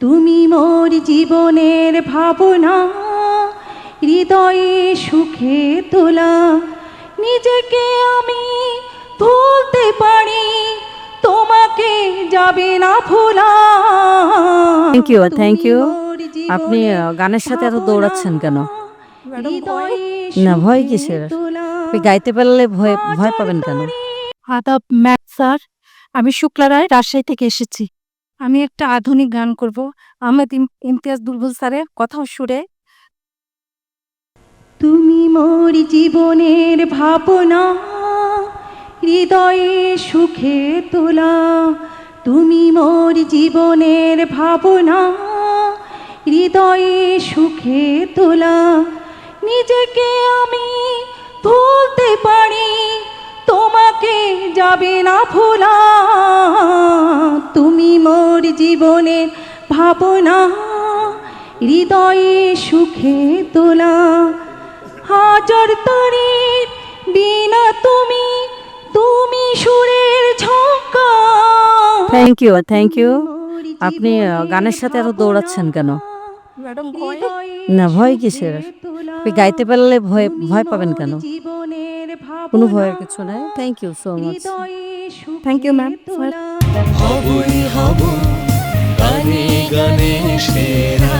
তুমি মোর জীবনের ভাবনা হৃদয়ে সুখে তোলা। নিজেকে আমি ভুলতে পারি তোমাকে যাবে না ভোলা। থ্যাংক ইউ থ্যাংক জীবনের আপনি গানের সাথে এত দৌড়াচ্ছেন কেন? হৃদয়ে না, ভয় কিসের? আপনি গাইতে পারলে ভয় ভয় পাবেন কেন? আদাব ম্যাথ স্যার আমি শুক্লা রায় রাজশাহী থেকে এসেছি। আমি একটা আধুনিক গান করব। আহমেদ ইম- ইমতিয়াজ দুলবুল স্যারের কথাও সুরে তুমি মোর জীবনের ভাবনা, হৃদয়ে সুখে তোলা। তুমি মোর জীবনের ভাবনা, হৃদয়ে সুখে তোলা। নিজেকে আমি ভুলতে পারি, তোমাকে যাবে না ভোলা। মোর জীবনের ভাবনা হৃদয়ে সুখে তোলা। হাজার তারির বিনা তুমি তুমি সুরের ঝঙ্কা। থ্যাংক ইউ থ্যাংক ইউ আপনি গানের সাথে এত দৌড়াচ্ছেন কেন? ম্যাডাম না, ভয় কিসের? আপনি গাইতে পারলে ভয় ভয় পাবেন কেন? কোনো ভয়ের কিছু নাই? Thank you so much thank you ma'am. হবই হব গানে গানে সেরা।